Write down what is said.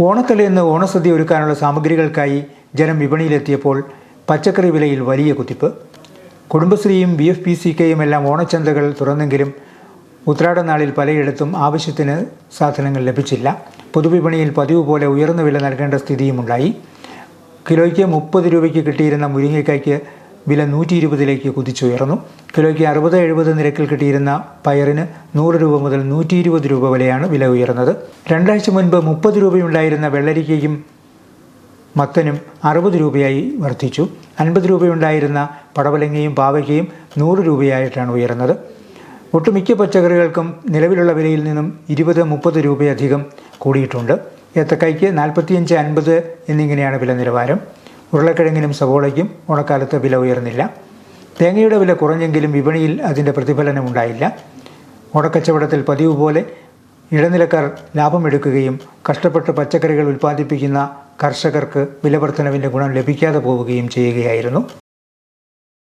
ഓണത്തലേന്ന് ഓണസദ്യ ഒരുക്കാനുള്ള സാമഗ്രികൾക്കായി ജനം വിപണിയിലെത്തിയപ്പോൾ പച്ചക്കറി വിലയിൽ വലിയ കുത്തിപ്പ്. കുടുംബശ്രീയും ബി എഫ് പി സി കെയും എല്ലാം ഓണച്ചന്തകൾ തുറന്നെങ്കിലും ഉത്രാടനാളിൽ പലയിടത്തും ആവശ്യത്തിന് സാധനങ്ങൾ ലഭിച്ചില്ല. പൊതുവിപണിയിൽ പതിവ് പോലെ ഉയർന്ന വില നൽകേണ്ട സ്ഥിതിയുമുണ്ടായി കിലോയ്ക്ക് മുപ്പത് രൂപയ്ക്ക് കിട്ടിയിരുന്ന മുരിങ്ങയ്ക്കായ്ക്ക് വില നൂറ്റി ഇരുപതിലേക്ക് കുതിച്ചുയർന്നു. കിലോയ്ക്ക് അറുപത് എഴുപത് നിരക്കിൽ കിട്ടിയിരുന്ന പയറിന് നൂറ് രൂപ മുതൽ നൂറ്റി ഇരുപത് രൂപ വരെയാണ് വില ഉയർന്നത്. രണ്ടാഴ്ച മുൻപ് മുപ്പത് രൂപയുണ്ടായിരുന്ന വെള്ളരിക്കയും മത്തനും അറുപത് രൂപയായി വർദ്ധിച്ചു. അൻപത് രൂപയുണ്ടായിരുന്ന പടവലങ്ങയും പാവയ്ക്കയും നൂറ് രൂപയായിട്ടാണ് ഉയർന്നത്. ഒട്ടുമിക്ക പച്ചക്കറികൾക്കും നിലവിലുള്ള വിലയിൽ നിന്നും ഇരുപത് മുപ്പത് രൂപയധികം കൂടിയിട്ടുണ്ട്. ഏത്തക്കായ്ക്ക് നാൽപ്പത്തിയഞ്ച് അൻപത് എന്നിങ്ങനെയാണ് വില നിലവാരം ഉരുളക്കിഴങ്ങിനും സവോളയ്ക്കും ഓണക്കാലത്ത് വില ഉയർന്നില്ല. തേങ്ങയുടെ വില കുറഞ്ഞെങ്കിലും വിപണിയിൽ അതിന്റെ പ്രതിഫലനം ഉണ്ടായില്ല ഓണക്കച്ചവടത്തിൽ പതിവ് പോലെ ഇടനിലക്കാർ ലാഭമെടുക്കുകയും കഷ്ടപ്പെട്ട് പച്ചക്കറികൾ ഉൽപ്പാദിപ്പിക്കുന്ന കർഷകർക്ക് വിലവർദ്ധനവിന്റെ ഗുണം ലഭിക്കാതെ പോവുകയും ചെയ്യുകയായിരുന്നു.